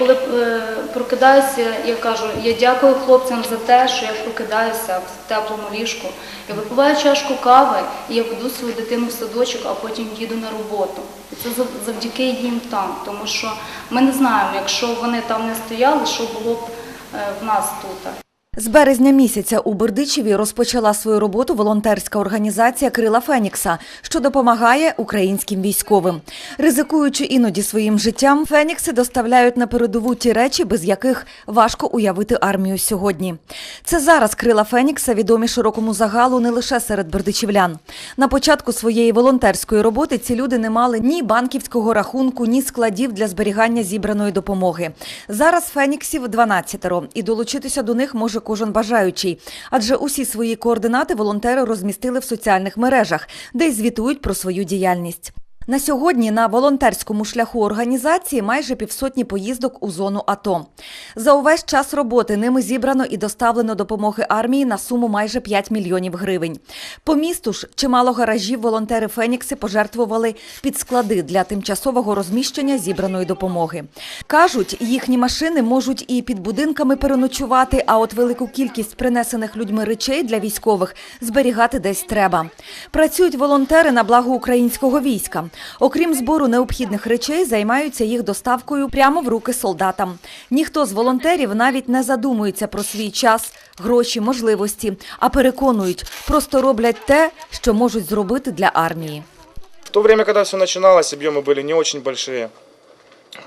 Коли е, прокидаюся, я кажу, я дякую хлопцям за те, що я прокидаюся в теплому ліжку. Я випиваю чашку кави і я веду свою дитину в садочок, а потім їду на роботу. І це завдяки їм там, тому що ми не знаємо, якщо вони там не стояли, що було б е, в нас тут. З березня місяця у Бердичеві розпочала свою роботу волонтерська організація Крила Фенікса, що допомагає українським військовим. Ризикуючи іноді своїм життям, Фенікси доставляють на передову ті речі, без яких важко уявити армію сьогодні. Це зараз крила Фенікса відомі широкому загалу не лише серед бердичівлян. На початку своєї волонтерської роботи ці люди не мали ні банківського рахунку, ні складів для зберігання зібраної допомоги. Зараз Феніксів 12 і долучитися до них може кожен бажаючий, адже усі свої координати волонтери розмістили в соціальних мережах, де й звітують про свою діяльність. На сьогодні на волонтерському шляху організації майже півсотні поїздок у зону АТО. За увесь час роботи ними зібрано і доставлено допомоги армії на суму майже 5 мільйонів гривень. По місту ж чимало гаражів волонтери Фенікси пожертвували під склади для тимчасового розміщення зібраної допомоги. Кажуть, їхні машини можуть і під будинками переночувати, а от велику кількість принесених людьми речей для військових зберігати десь треба. Працюють волонтери на благо українського війська. Окрім збору необхідних речей, займаються їх доставкою прямо в руки солдатам. Ніхто з волонтерів навіть не задумується про свій час, гроші, можливості, а переконують, просто роблять те, що можуть зробити для армії. В то время, когда все начиналось, объемы были не очень большие.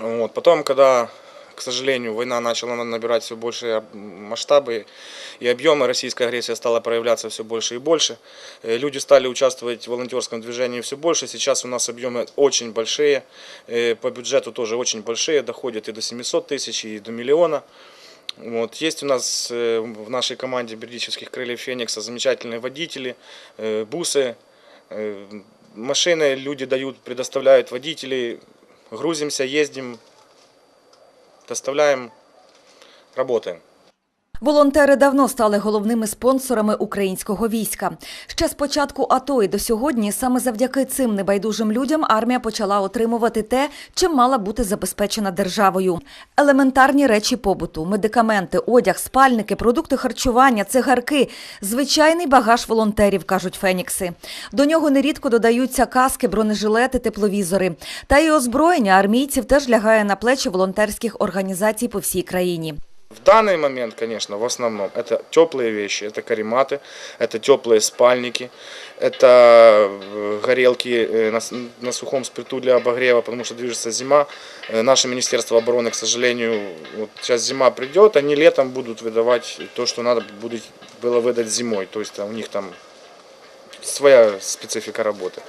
Вот. Потом, когда, к сожалению, война начала набирать все большие масштабы и объемы, российская агрессия стала проявляться все больше и больше. Э, Люди стали участвовать в волонтерском движении все больше. Сейчас у нас объемы очень большие, э, по бюджету тоже очень большие, доходят и до 700 тысяч, и до миллиона. Вот. Есть у нас э, в нашей команде бердичевских крыльев Феникса замечательные водители, бусы, машины люди дают, предоставляют водителей, грузимся, ездим, доставляем, работаем. Волонтери давно стали головними спонсорами українського війська. Ще з початку АТО і до сьогодні саме завдяки цим небайдужим людям армія почала отримувати те, чим мала бути забезпечена державою: елементарні речі побуту, медикаменти, одяг, спальники, продукти харчування, цигарки, звичайний багаж волонтерів, кажуть Фенікси. До нього нерідко додаються каски, бронежилети, тепловізори. Та й озброєння армійців теж лягає на плечі волонтерських організацій по всій країні. В данный момент, конечно, в основном это теплые вещи, это карематы, это теплые спальники, это э, горелки э, на, с- на сухом спирту для обогрева, потому что движется зима. Э, Наше Министерство обороны, к сожалению, вот сейчас зима придет, они летом будут выдавать то, что надо будет было выдать зимой. То есть там, у них там своя специфика работы.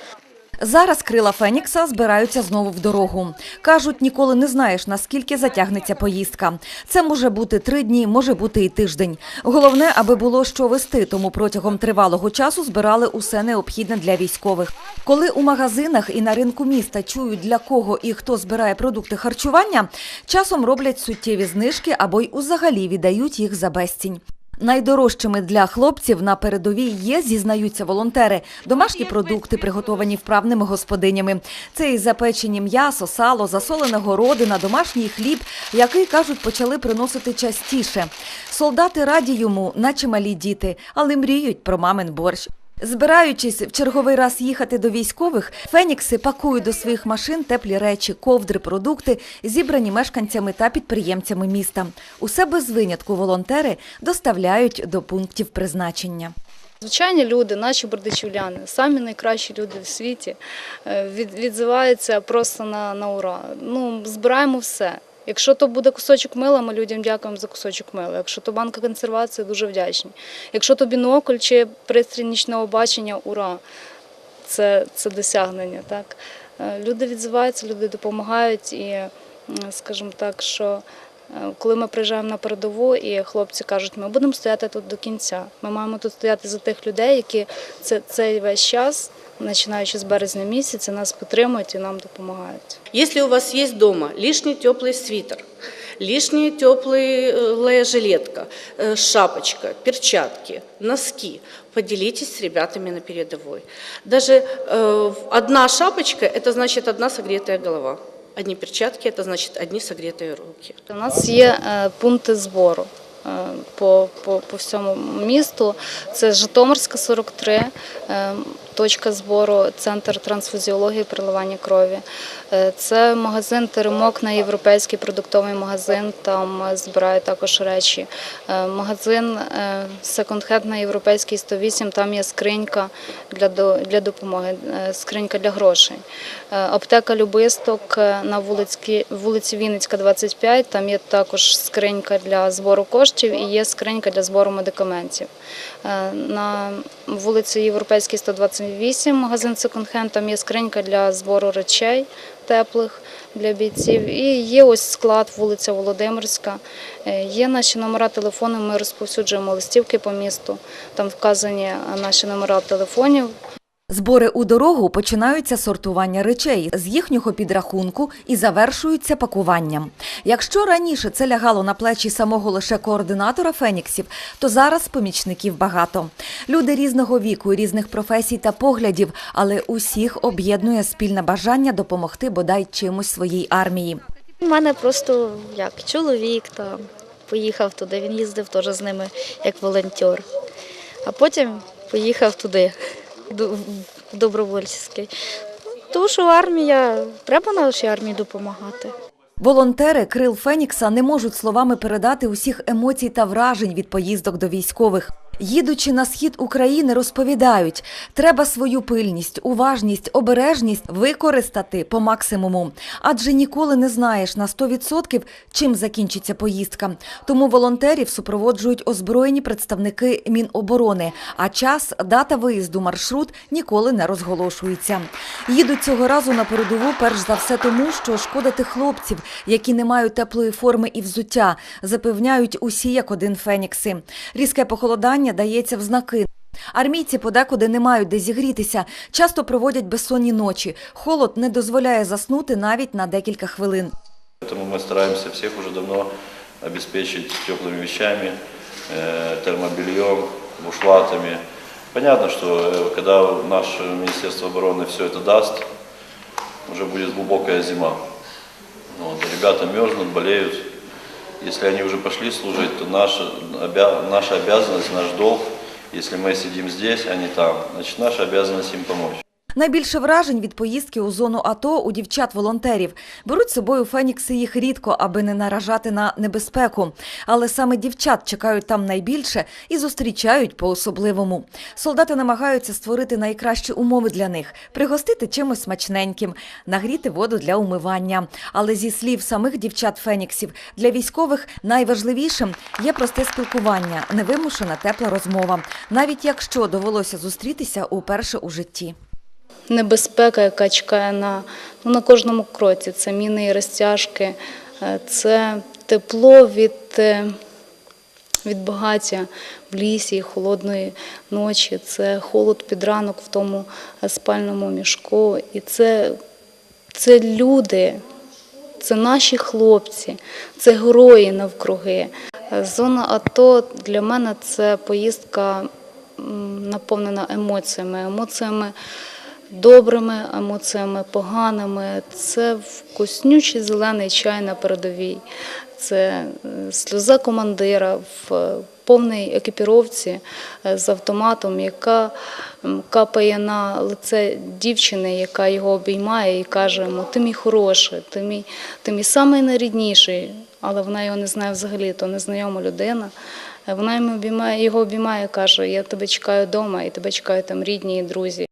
Зараз крила Фенікса збираються знову в дорогу. Кажуть, ніколи не знаєш, наскільки затягнеться поїздка. Це може бути три дні, може бути і тиждень. Головне, аби було що вести, тому протягом тривалого часу збирали усе необхідне для військових. Коли у магазинах і на ринку міста чують, для кого і хто збирає продукти харчування, часом роблять суттєві знижки або й узагалі віддають їх за безцінь. Найдорожчими для хлопців на передовій є, зізнаються волонтери, домашні продукти, приготовані вправними господинями. Це і запечені м'ясо, сало, засолена городина, домашній хліб, який, кажуть, почали приносити частіше. Солдати раді йому, наче малі діти, але мріють про мамин борщ. Збираючись в черговий раз їхати до військових, фенікси пакують до своїх машин теплі речі, ковдри, продукти, зібрані мешканцями та підприємцями міста. Усе без винятку волонтери доставляють до пунктів призначення. Звичайні люди, наші бердичівляни, самі найкращі люди в світі, е, відзиваються просто на, на ура. Ну, збираємо все. Якщо то буде кусочок мила, ми людям дякуємо за кусочок мила. Якщо то банка консервації, дуже вдячні. Якщо то бінокль чи пристрій нічного бачення, ура! Це, це досягнення. Так? Е, Люди відзиваються, люди допомагають і, скажімо так, що коли ми приїжджаємо на передову, і хлопці кажуть, ми будемо стояти тут до кінця. Ми маємо тут стояти за тих людей, які це, цей весь час, починаючи з березня місяця, нас підтримують і нам допомагають. Если у вас есть дома лишний теплый свитер, лишняя теплая жилетка, э, шапочка, перчатки, носки, поделитесь с ребятами на передовой. Даже э, одна шапочка – это значит одна согретая голова. Одни перчатки – це значить одні согретые руки. У нас є е, пункти збору е, по, по, по всьому місту. Це Житомирська 43, е, точка збору, центр трансфузіології переливання крові. Е, Це магазин Теремок на європейський продуктовий магазин. Там е, збирають також речі. Е, Магазин секонд-хенд на європейський 108, там є скринька для, допомоги, скринька для грошей. Аптека Любисток на вулиці, вулиці Вінницька, 25, там є також скринька для збору коштів і є скринька для збору медикаментів. Е, На вулиці Європейській 128, магазин секонд-хенд, там є скринька для збору речей теплих для бійців. І є ось склад, вулиця Володимирська. Е, Є наші номера телефону, ми розповсюджуємо листівки по місту. Там вказані наші номера телефонів. Збори у дорогу починаються сортування речей з їхнього підрахунку і завершуються пакуванням. Якщо раніше це лягало на плечі самого лише координатора феніксів, то зараз помічників багато. Люди різного віку, різних професій та поглядів, але усіх об'єднує спільне бажання допомогти бодай чимось своїй армії. У мене просто як чоловік там поїхав туди, він їздив теж з ними як волонтер. А потім поїхав туди, добровольський. Тож армія, треба нашій армії допомагати. Волонтери Крил Фенікса не можуть словами передати усіх емоцій та вражень від поїздок до військових. Їдучи на схід України, розповідають, треба свою пильність, уважність, обережність використати по максимуму. Адже ніколи не знаєш на 100% чим закінчиться поїздка. Тому волонтерів супроводжують озброєні представники Міноборони. А час, дата виїзду, маршрут ніколи не розголошується. Їдуть цього разу на передову перш за все тому, що шкодити хлопців, які не мають теплої форми і взуття, запевняють усі як один фенікси. Різке похолодання дається в знаки. Армійці подекуди не мають де зігрітися, часто проводять безсонні ночі. Холод не дозволяє заснути навіть на декілька хвилин. Поэтому мы стараемся всех уже давно обеспечить теплыми вещами, э, термобельем, бушлатами. Понятно, что э, когда наше Министерство обороны все это даст, уже будет глубокая зима. Вот, ребята мерзнут, болеют. Если они уже пошли служить, то наша, обя- наша обязанность, наш долг, если мы сидим здесь, а не там, значит наша обязанность им помочь. Найбільше вражень від поїздки у зону АТО у дівчат-волонтерів. Беруть з собою фенікси їх рідко, аби не наражати на небезпеку. Але саме дівчат чекають там найбільше і зустрічають по-особливому. Солдати намагаються створити найкращі умови для них, пригостити чимось смачненьким, нагріти воду для умивання. Але зі слів самих дівчат-феніксів, для військових найважливішим є просте спілкування, невимушена тепла розмова, навіть якщо довелося зустрітися уперше у житті. Небезпека, яка чекає на, ну, на кожному кроці. Це міни і розтяжки, е, це тепло від, е, від багаття в лісі, холодної ночі, це холод під ранок в тому е, спальному мішку. І це, це люди, це наші хлопці, це герої навкруги. Зона АТО для мене це поїздка наповнена емоціями, емоціями добрими, емоціями поганими. Це вкуснючий зелений чай на передовій, це е, сльоза командира в повній екіпіровці е, з автоматом, яка капає на лице дівчини, яка його обіймає і каже йому, ти мій хороший, ти мій, ти мій самий найрідніший, але вона його не знає взагалі, то незнайома людина. Е, Вона йому обіймає, його обіймає, каже, я тебе чекаю вдома, і тебе чекають там рідні і друзі.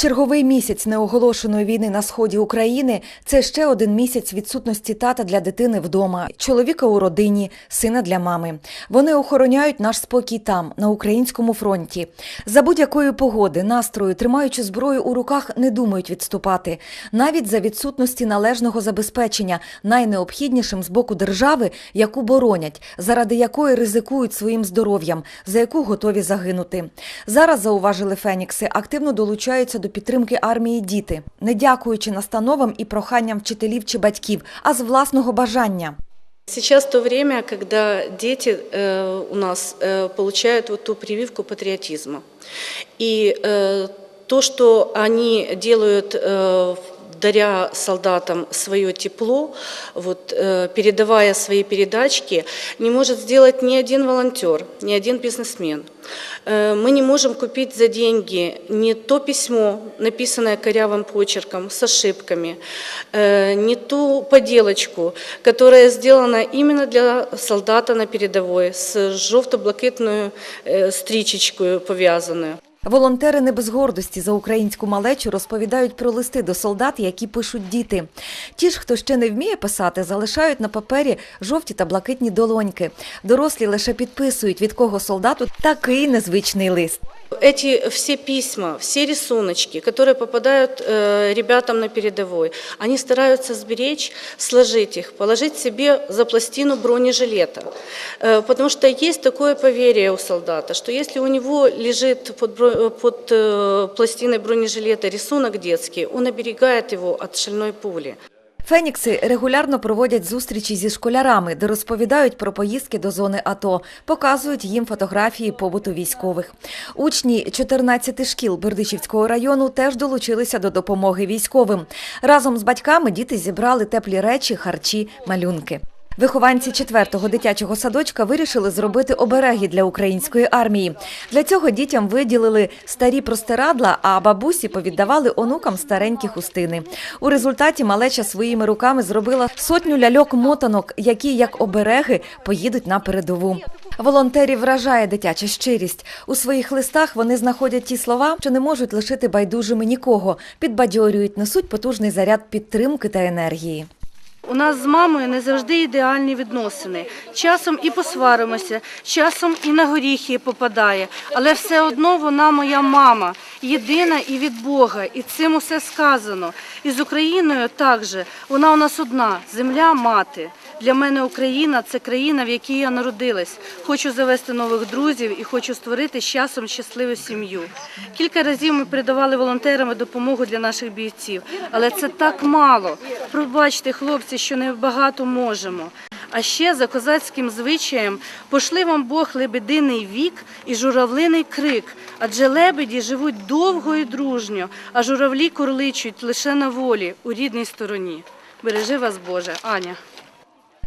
Черговий місяць неоголошеної війни на сході України це ще один місяць відсутності тата для дитини вдома, чоловіка у родині, сина для мами. Вони охороняють наш спокій там, на українському фронті. За будь-якої погоди, настрою, тримаючи зброю у руках, не думають відступати. Навіть за відсутності належного забезпечення, найнеобхіднішим з боку держави, яку боронять, заради якої ризикують своїм здоров'ям, за яку готові загинути. Зараз зауважили Фенікси, активно долучаються до підтримки армії діти, не дякуючи настановам і проханням вчителів чи батьків, а з власного бажання. Сейчас то время, когда дети э, у нас э, получают вот ту прививку патриотизма. И э, то, что они делают э, даря солдатам свое тепло, вот, э, передавая свои передачки, не может сделать ни один волонтер, ни один бизнесмен. Э, Мы не можем купить за деньги не то письмо, написанное корявым почерком, с ошибками, э, не ту поделочку, которая сделана именно для солдата на передовой, с жовто-блакитною э, стрічечкою пов'язаною. Волонтери не без гордості за українську малечу розповідають про листи до солдат, які пишуть діти. Ті ж, хто ще не вміє писати, залишають на папері жовті та блакитні долоньки. Дорослі лише підписують, від кого солдату такий незвичний лист. Эти все письма, все рисуночки, которые попадают э, ребятам на передовой, они стараются сберечь, сложить их, положить себе за пластину бронежилета. Э, потому что есть такое поверье у солдата, что если у него лежит под, под э, пластиной бронежилета рисунок детский, он оберегает его от шальной пули. Фенікси регулярно проводять зустрічі зі школярами, де розповідають про поїздки до зони АТО, показують їм фотографії побуту військових. Учні 14 шкіл Бердичівського району теж долучилися до допомоги військовим. Разом з батьками діти зібрали теплі речі, харчі, малюнки. Вихованці четвертого дитячого садочка вирішили зробити обереги для української армії. Для цього дітям виділили старі простирадла, а бабусі повіддавали онукам старенькі хустини. У результаті малеча своїми руками зробила сотню ляльок-мотанок, які як обереги поїдуть на передову. Волонтерів вражає дитяча щирість. У своїх листах вони знаходять ті слова, що не можуть лишити байдужими нікого, підбадьорюють, несуть потужний заряд підтримки та енергії. У нас з мамою не завжди ідеальні відносини. Часом і посваримося, часом і на горіхи попадає. Але все одно вона моя мама, єдина і від Бога. І цим усе сказано. І з Україною також. Вона у нас одна земля мати. Для мене Україна це країна, в якій я народилась. Хочу завести нових друзів і хочу створити з часом щасливу сім'ю. Кілька разів ми передавали волонтерам допомогу для наших бійців, але це так мало. Пробачте, хлопці, що не багато можемо. А ще за козацьким звичаєм пошли вам Бог лебединий вік і журавлиний крик. Адже лебеді живуть довго і дружньо, а журавлі курличуть лише на волі у рідній стороні. Бережи вас, Боже, Аня.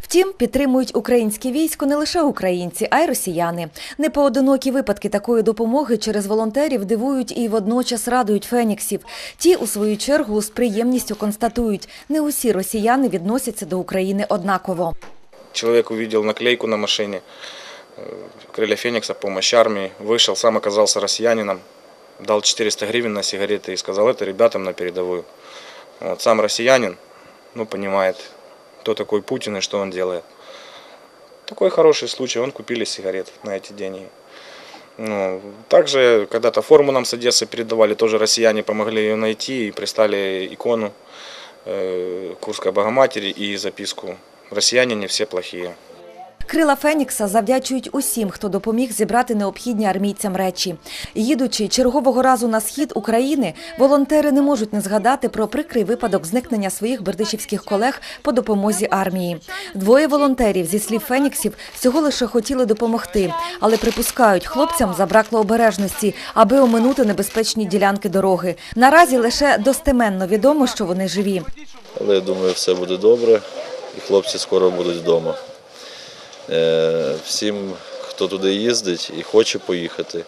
Втім, підтримують українське військо не лише українці, а й росіяни. Непоодинокі випадки такої допомоги через волонтерів дивують і водночас радують феніксів. Ті, у свою чергу, з приємністю констатують, не усі росіяни відносяться до України однаково. Человек увидел наклейку на машине, э, крылья Феникса, помощь армии, вышел, сам оказался россиянином, дал 400 гривен на сигареты и сказал это ребятам на передовую. Вот, сам россиянин, ну, понимает, кто такой Путин и что он делает. Такой хороший случай, он купили сигарет на эти деньги. Ну, также когда-то форму нам с Одессы передавали, тоже россияне помогли ее найти и прислали икону э, Курской Богоматери и записку «Россияне не все плохие». Крила Фенікса завдячують усім, хто допоміг зібрати необхідні армійцям речі. Їдучи чергового разу на схід України, волонтери не можуть не згадати про прикрий випадок зникнення своїх бердичівських колег по допомозі армії. Двоє волонтерів зі слів Феніксів всього лише хотіли допомогти, але припускають, хлопцям забракло обережності, аби оминути небезпечні ділянки дороги. Наразі лише достеменно відомо, що вони живі. Але я думаю, все буде добре, і хлопці скоро будуть вдома. Е, Всім, хто туди їздить і хоче поїхати,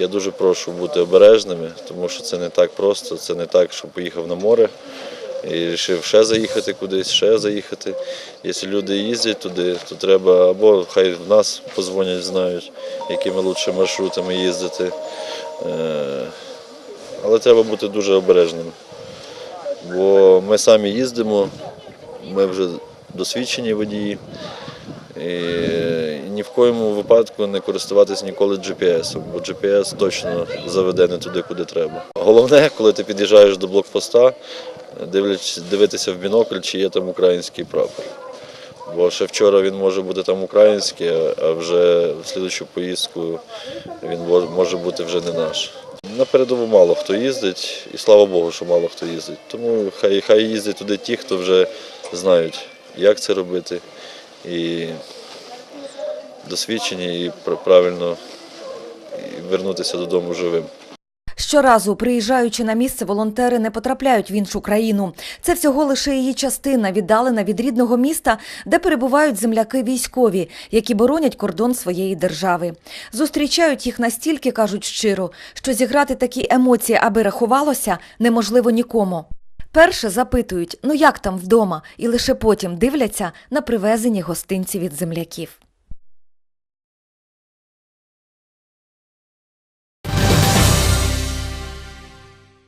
я дуже прошу бути обережними, тому що це не так просто, це не так, що поїхав на море і вирішив ще заїхати кудись, ще заїхати. Якщо люди їздять туди, то треба або хай в нас позвонять, знають, якими лучше маршрутами їздити. Е, Але треба бути дуже обережним. Бо ми самі їздимо, ми вже досвідчені водії. І ні в коєму випадку не користуватись ніколи GPS, бо GPS точно заведе не туди, куди треба. Головне, коли ти під'їжджаєш до блокпоста, дивитися в бінокль, чи є там український прапор. Бо ще вчора він може бути там український, а- вже в слідчу поїздку він може бути вже не наш. На передову мало хто їздить, і слава Богу, що мало хто їздить. Тому хай, хай їздять туди ті, хто вже знають, як це робити, і досвідчені, і пр- правильно вернутися додому живим. Щоразу, приїжджаючи на місце, волонтери не потрапляють в іншу країну. Це всього лише її частина, віддалена від рідного міста, де перебувають земляки військові, які боронять кордон своєї держави. Зустрічають їх настільки, кажуть щиро, що зіграти такі емоції, аби рахувалося, неможливо нікому. Перше запитують, ну як там вдома, і лише потім дивляться на привезені гостинці від земляків.